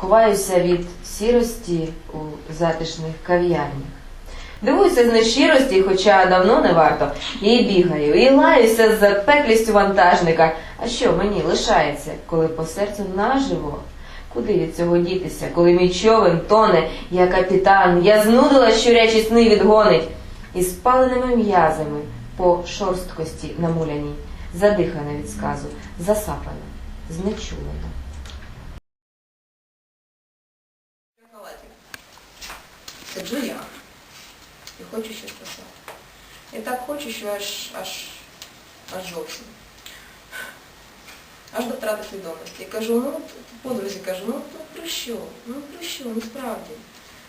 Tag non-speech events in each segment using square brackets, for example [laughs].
Ховаюся від сірості у затишних кав'ярнях. Дивуюся з нещирості, хоча давно не варто. І бігаю, і лаюся з запеклістю вантажника. А що мені лишається, коли по серцю наживо? Куди від цього дітися, коли мій човен тоне, я капітан, я знудила щурячі сни відгонить, і спаленими м'язами по шорсткості намуляній, задихана від сказу, засапана, знечулена. Сиджу я і хочу щось писати. І так хочу, що аж аж аж зовсім. Аж до втрати свідомості. І кажу, ну, подрузі кажу, ну, ну про що? Ну про що, ну справді.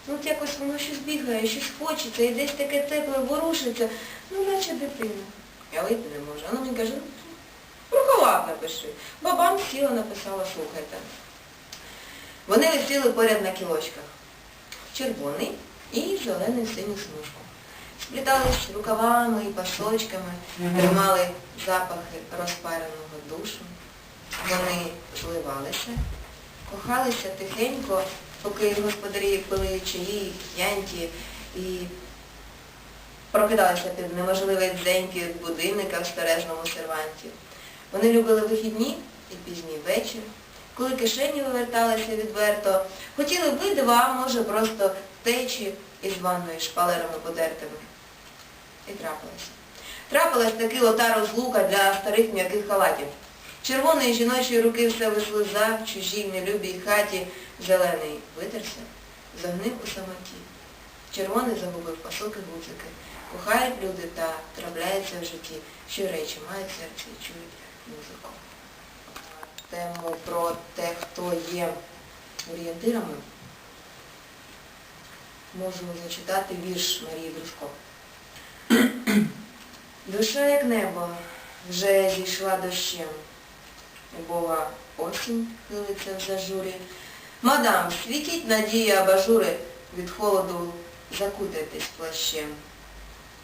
Ну от якось воно щось бігає, щось хочеться, і десь таке тепле ворушиться, ну наче дитина. Я вийти не можу. Вона мені каже, ну, халат напиши. Бабам сіла, написала, слухайте. Вони висіли поряд на кілочках. Червоний і зелений синю смужку. Сплітались рукавами і пасочками, тримали запахи розпареного душу. Вони зливалися, кохалися тихенько, поки господарі пили чаї, янті і прокидалися під неможливий дзенькіт будильника в старежному серванті. Вони любили вихідні і пізній вечір, коли кишені виверталися відверто, хотіли видива, а може просто течі із ванною шпалерами подертими. І трапилося. Трапилась таки ота розлука для старих м'яких халатів. Червоної жіночої руки все вислизав, в чужій нелюбій хаті, зелений витерся, загнив у самоті. Червоний загубив пасок і гудзики. Кохають люди та трапляється в житті, що речі мають серце і чують музику. Тему про те, хто є орієнтирами, можу зачитати вірш Марії Дружко. Душа, як небо, вже зійшла дощем. Бога осінь хилиться в зажурі. Мадам, світіть надії абажури, від холоду закутайтесь плащем.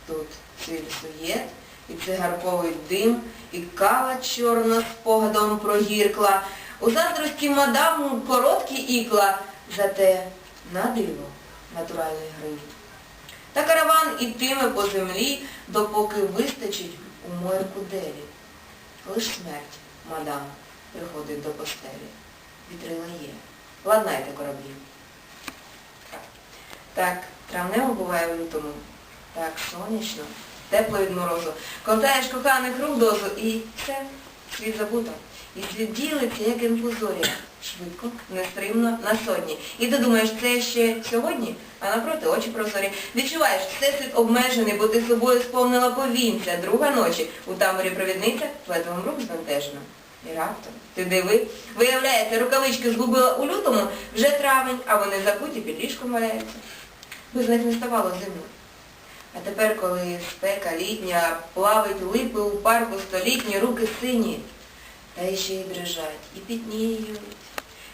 Тут цвіль суєт, і цигарковий дим, і кава чорна з погадом прогіркла. У заздрості мадам короткі ікла, зате на диво натуральний грим. Та караван ітиме по землі, допоки вистачить у морку делі. Лиш смерть, мадам, приходить до постелі. Вітрила є. Ладнайте кораблі. Так. Так, травнево буває в лютому. Так, сонячно, тепло від морозу. Ковтаєш коханих рук дозу і все, світ забуто. І світ ділиться, як інфузорія. Швидко, нестримно, на сотні. І ти думаєш, це ще сьогодні, а напроти очі прозорі. Відчуваєш, всесвіт обмежений, бо ти собою сповнила повінця. Друга ночі у таборі провідниця плетвом рук збентежена. І раптом, ти диви, виявляється, рукавички згубила у лютому, вже травень, а вони забуті під ліжком валяються. Без них не ставало зими. А тепер, коли спека літня, плавить липи у парку столітні, руки сині, та ще й дрижать, і пітніють.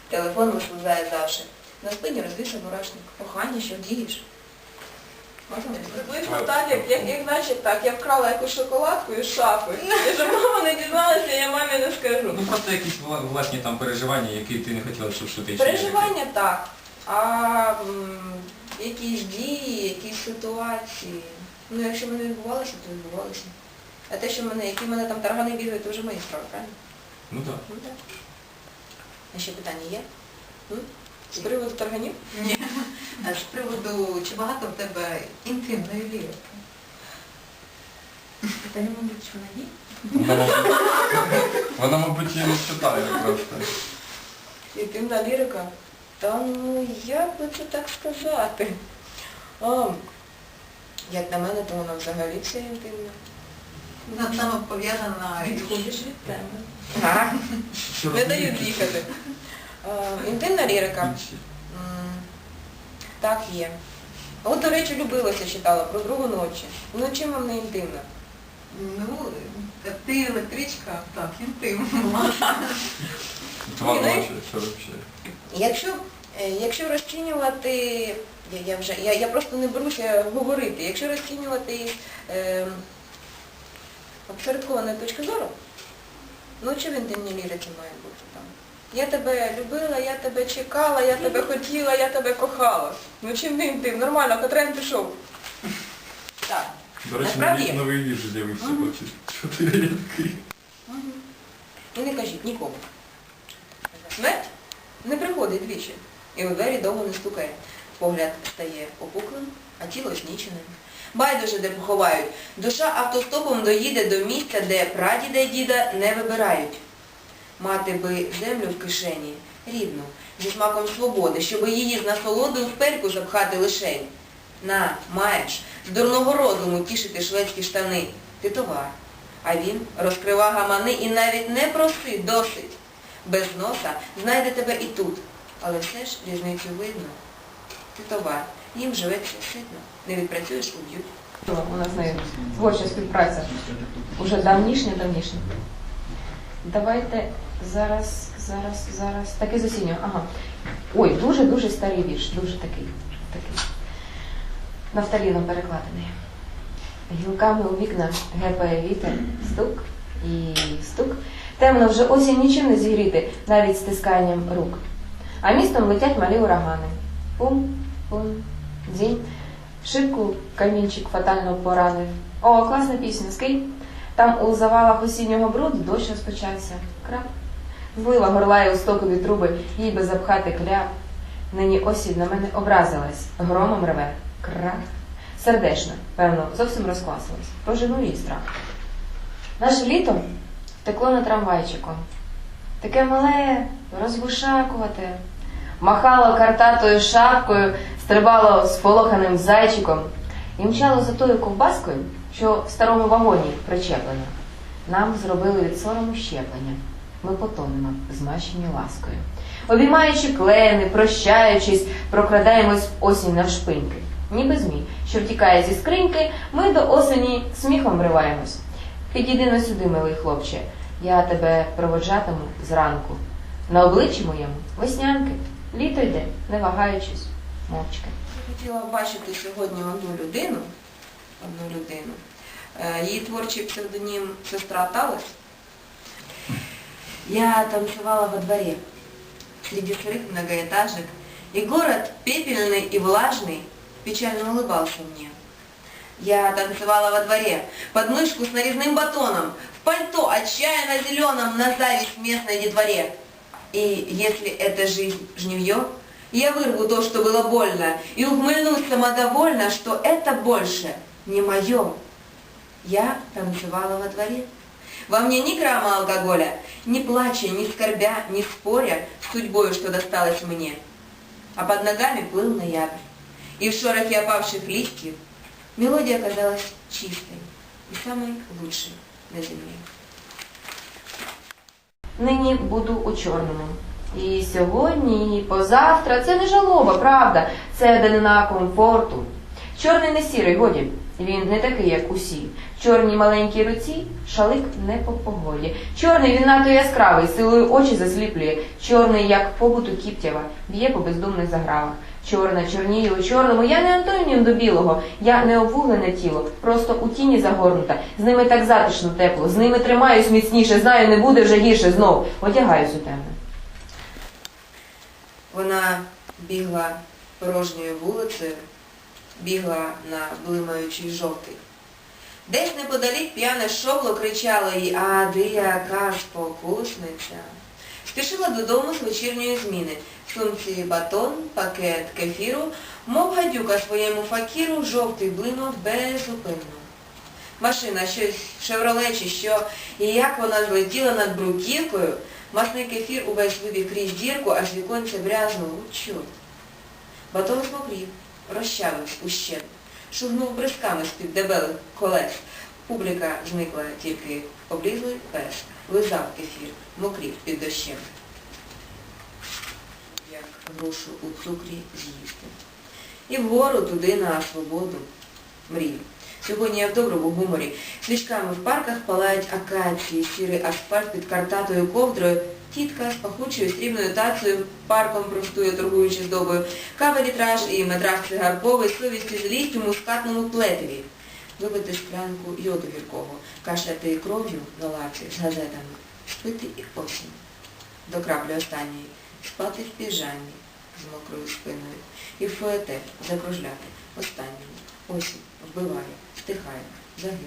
Телефон вислизає завше. На спині розвісив мурашник. Кохання, що вдієш? Можна? Приблизно так, як, як, як наче так. Я вкрала якусь шоколадку із шафи. [laughs] І щоб мама не дізналася, я мамі не скажу. Ну просто якісь вла- власні там переживання, які ти не хотіла, щоб що ти Переживання так. А м, якісь дії, якісь ситуації. Ну, якщо вони відбувалися, то відбувалися. А те, що мене, які в мене там таргани бігають, то вже мої справи, правильно? Ну так. Ну так. А ще питання є? М? З приводу тарганів? Ні. А з приводу, чи багато в тебе інтимної лірики? Питання, мабуть, що вона є? Вона, мабуть, вона, мабуть, її не читає просто. Інтимна лірика? Та ну як би це так сказати? А, як на мене, то вона взагалі вся інтимна. Вона саме пов'язана Відходиш від теми. Не дають їхати. Інтимна лірика? Так, є. От, до речі, любилася, читала про другу ночі. Ну чим вам не інтимна? Ну, ти електричка, так, інтимна. Два ну, ночі, що взагалі? Якщо, е, якщо розцінювати, я, я, вже, я, я просто не беруся говорити, якщо розцінювати е, обсередкованої точки зору, ну чи в інтимній ліриці має бути там? Я тебе любила, я тебе чекала, я тебе хотіла, я тебе кохала. Ну чим не інтим? Нормально, Катрен пішов. Так. До речі, Насправді? новий, новий вірш з'явився, бачиш. Чотири рядки. І не кажіть нікому. Смерть не приходить двічі. І у двері довго не стукає. Погляд стає опуклим, а тіло зніченим. Байдуже, де поховають. Душа автостопом доїде до місця, де прадіда й діда не вибирають. Мати би землю в кишені, рідну, зі смаком свободи, щоби її з насолодою в пельку запхати лишень. На, маєш, з дурного розуму тішити шведські штани. Ти товар. А він розкрива гамани і навіть не проси досить. Без носа знайде тебе і тут. Але все ж різницю видно. Ти товар. Їм живеться ситно. Не відпрацюєш уб'ють. У нас з нею творча співпраця. Уже давнішня, давнішня. Давайте зараз, зараз, зараз. Такий з осіннього. Ага. Ой, дуже-дуже старий вірш, дуже такий. такий. Нафталіном перекладений. Гілками у вікна гепає вітер, стук і стук. Темно вже осінь нічим не зігріти, навіть стисканням рук. А містом летять малі урагани. Пум, пум, дзінь. Шибку камінчик фатально поранив. О, класна пісня, скинь. Там у завалах осіннього бруду дощ розпочався. Крап. Злила горлає у стокові труби, їй би запхати кляп. Нині осінь на мене образилась, громом реве. Крак. Сердешна, певно, зовсім розкласилась. Пожену її страх. Наше літо втекло на трамвайчиком. Таке мале, розбушакувате. Махало картатою шапкою, стрибало з полоханим зайчиком і мчало за тою ковбаскою, що в старому вагоні причеплена. Нам зробили від сорому щеплення. Ми потонемо, змащені ласкою. Обіймаючи клени, прощаючись, прокрадаємось осінь навшпиньки. Ніби змій, що втікає зі скриньки, ми до осені сміхом вриваємось. Підійди на сюди, милий хлопче, я тебе проводжатиму зранку. На обличчі моєму веснянки, літо йде, не вагаючись, мовчки. Я хотіла бачити сьогодні одну людину, одну людину. Е, Її творчий псевдонім сестра Талес. Я танцевала во дворе среди сырых многоэтажек, и город, пепельный и влажный, печально улыбался мне. Я танцевала во дворе, под мышку с нарезным батоном, в пальто отчаянно зеленом на зависть местной детворе. И если это жизнь жневье, я вырву то, что было больно, и ухмыльнусь самодовольно, что это больше не мое. Я танцевала во дворе. Во мне ни грамма алкоголя, ни плача, ни скорбя, ни споря с судьбой, что досталось мне. А под ногами плыл ноябрь. И в шорохе опавших листьев мелодия оказалась чистой и самой лучшей на земле. Нині буду у чорному. І сьогодні, і позавтра це не жалоба, правда, це данина комфорту. Чорний не сірий, годі. Він не такий, як усі. В чорній маленькій руці шалик не по погоді. Чорний він надто яскравий, силою очі засліплює. Чорний, як побуту кіптєва, б'є по бездумних загравах. Чорна, чорніє у чорному. Я не антонім до білого, я не обвуглене тіло, просто у тіні загорнута. З ними так затишно тепло, з ними тримаюсь міцніше, знаю, не буде вже гірше знов. Одягаюсь у темне. Вона бігла порожньою вулицею, бігла на блимаючий жовтий. Десь неподалік п'яне шобло кричало їй, а ти яка спокусниця. Спішила додому з вечірньої зміни. Сумці батон, пакет кефіру, мов гадюка своєму факіру, жовтий блимав безупинно. Машина, щось шевроле чи що, і як вона злетіла над бруківкою, масний кефір увесь вибіг крізь дірку, аж віконце брязнуло. У чорт. Батон змокрів, розчавився ущен, шугнув бризками з-під дебелих колес. Публіка зникла тільки облізлий пес, лизав кефір, мокрів під дощем. Як грушу у цукрі з'їсти. І вгору туди на свободу мрію. Сьогодні я в доброму гуморі. Свічками в парках палають акації, сірий асфальт під картатою ковдрою. Тітка з пахучою срібною тацею парком простує, торгуючи здобою. Кава літраж і метраж цигарковий, совісті злість у мускатному плетеві. Вибити склянку йоду гіркого, кашляти кров'ю на лавці з газетами, спити і осінь. до краплі останньої, спати в піжамі з мокрою спиною і в фуете закружляти останньою. Осінь вбиває, стихає, загине.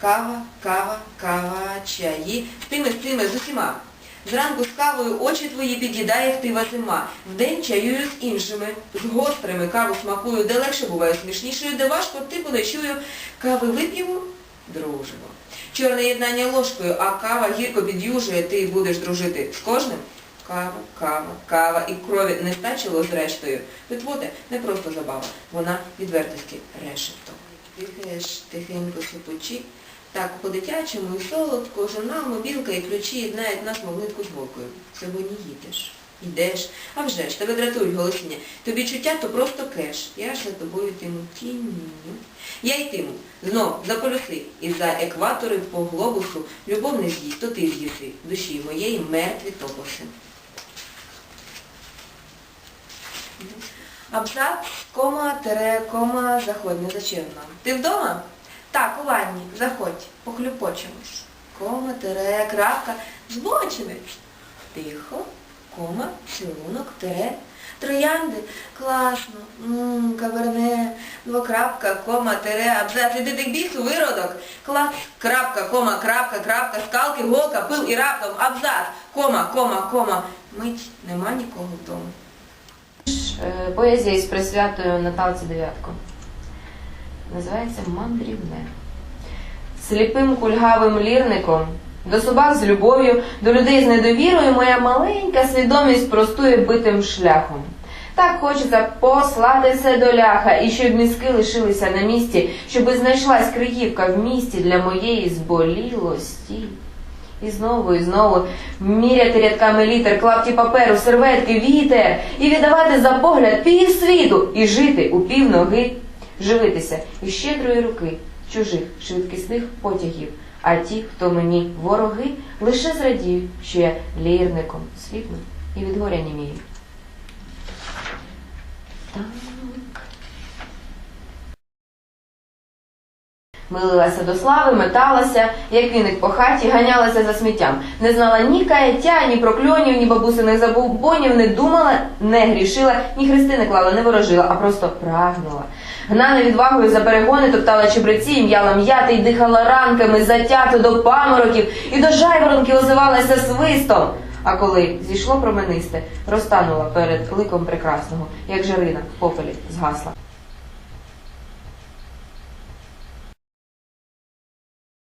Кава, кава, кава, чаї, з тими, з усіма. Зранку з кавою очі твої під'їдає хтива зима. Вдень чаюю з іншими, з гострими каву смакую, де легше буває смішнішою, де важко типу не чую. Кави вип'ємо, дружимо. Чорне єднання ложкою, а кава гірко під'южує, ти будеш дружити з кожним. Кава, кава, кава і крові не стачило зрештою. Питвоте не просто забава, вона відвертості решето. Дихаєш тихенько шепочі, так по-дитячому і солодко, жона, мобілка і ключі єднають нас мов нитку з голкою. Сьогодні їдеш, йдеш, а вже ж тебе дратують голосіння. Тобі чуття то просто кеш. Я ж за тобою тиму тінню. Я йтиму, знов за полюси і за екватори по глобусу любов не з'їсть, то ти з'їси, душі моєї мертві топоси. Абзац, кома, тере, кома, заходь, незачерно. Ти вдома? Так, у ванні, заходь, похлюпочемось. Кома, тере, крапка, збочинець. Тихо, кома, цілунок, тере. Троянди, класно, мм, каберне, двокрапка, кома, тере, абзац, іди ти бісу, виродок, клас, крапка, кома, крапка, крапка, скалки, голка, пил і раптом, абзац, кома, кома, кома. Мить, нема нікого вдома. Е, Поезія із присвятою Наталці Дев'ятко. Називається Мандрівне. Сліпим кульгавим лірником, до собак з любов'ю, до людей з недовірою моя маленька свідомість простує битим шляхом. Так хочеться послати все до ляха, і щоб мізки лишилися на місці, щоби знайшлась криївка в місті для моєї зболілості. І знову, і знову міряти рядками літер, клапті паперу, серветки, вітер, і віддавати за погляд пів світу, і жити у півноги, живитися із щедрої руки, чужих швидкісних потягів. А ті, хто мені вороги, лише зрадіють, що я лірником сліпну і від горя німію. Милилася до слави, металася, як віник по хаті, ганялася за сміттям. Не знала ні каяття, ні прокльонів, ні бабусиних забобонів, не думала, не грішила, ні хрести не клала, не ворожила, а просто прагнула. Гнана відвагою за перегони, топтала чебреці, м'яла м'яти, й дихала ранками, затято до памороків, і до жайворонки озивалася свистом. А коли зійшло променисте, розтанула перед ликом прекрасного, як жарина в попелі згасла.